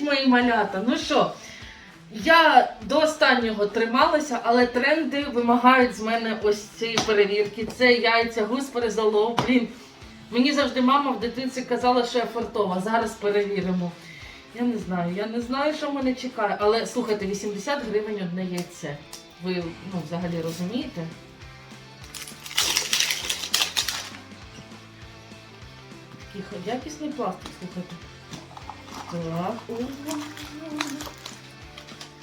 Привіт, мої малята! Ну що, я до останнього трималася, але тренди вимагають з мене ось цієї перевірки. Це яйця, гус перезолов. Блін, мені завжди мама в дитинстві казала, що я фартова. Зараз перевіримо. Я не знаю, я не знаю, що мене чекає. Але слухайте, 80 гривень одне яйце. Ви ну, взагалі розумієте? Такий якісний пластик, слухайте. Так.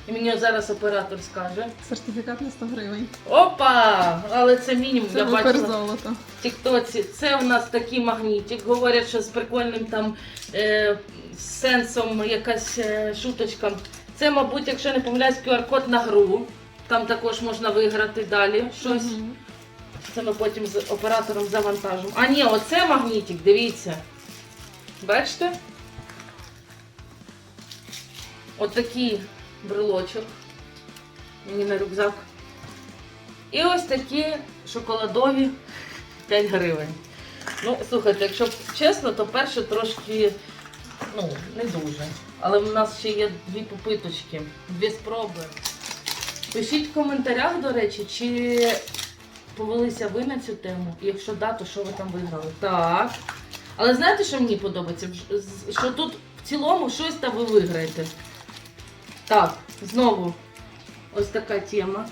І мені зараз оператор скаже. Сертифікат на 100 гривень. Опа! Але це мінімум, Це я бачила. золото. В Тіктоці це у нас такий магнітик. Говорять, що з прикольним там е, сенсом якась е, шуточка. Це, мабуть, якщо не помиляюсь, QR-код на гру. Там також можна виграти далі щось. Мгм. Це ми потім з оператором завантажимо. А ні, оце магнітик, дивіться. Бачите? Отакий брелочок. Мені на рюкзак. І ось такі шоколадові 5 гривень. Ну, слухайте, якщо чесно, то перше трошки ну, не дуже. Але в нас ще є дві попиточки, дві спроби. Пишіть в коментарях, до речі, чи повелися ви на цю тему? Якщо да, то що ви там виграли? Так. Але знаєте, що мені подобається? Що тут в цілому щось там ви виграєте. Так, знову ось така тема.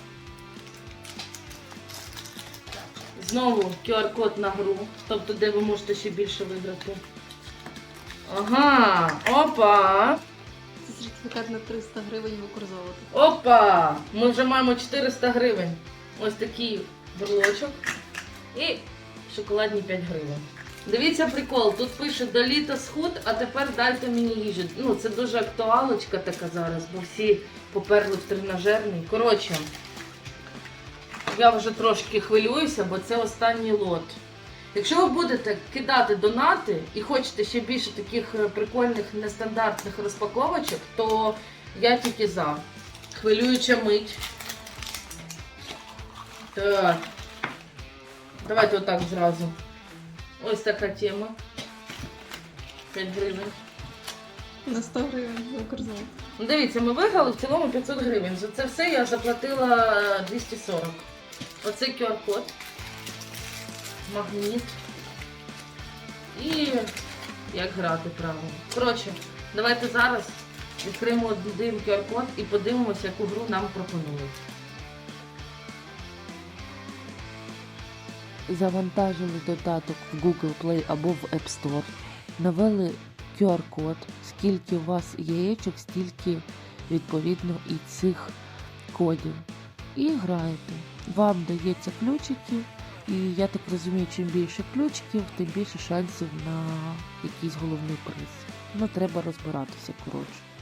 Знову QR-код на гру, тобто де ви можете ще більше виграти. Ага, опа! Це сертифікат на 300 гривень в Укрзолото. Опа! Ми вже маємо 400 гривень. Ось такий брелочок. І шоколадні 5 гривень. Дивіться прикол, тут пише до літа схуд, а тепер дайте мені їжі. Ну, це дуже актуалочка така зараз, бо всі поперли в тренажерний. Коротше, я вже трошки хвилююся, бо це останній лот. Якщо ви будете кидати донати і хочете ще більше таких е, прикольних нестандартних розпаковочок, то я тільки за. Хвилююча мить. Так. Давайте отак зразу. Ось така тема. 5 гривень. На 100 гривень в Укрзолото. Ну, дивіться, ми виграли в цілому 500 гривень. За це все я заплатила е, 240. Оце QR-код. Магніт. І як грати правильно. Коротше, давайте зараз відкриємо один QR-код і подивимося, яку гру нам пропонують. Завантажили додаток в Google Play або в App Store, навели QR-код, скільки у вас яєчок, стільки відповідно і цих кодів. І граєте. Вам дається ключики, і я так розумію, чим більше ключиків, тим більше шансів на якийсь головний приз. Ну, треба розбиратися, коротше.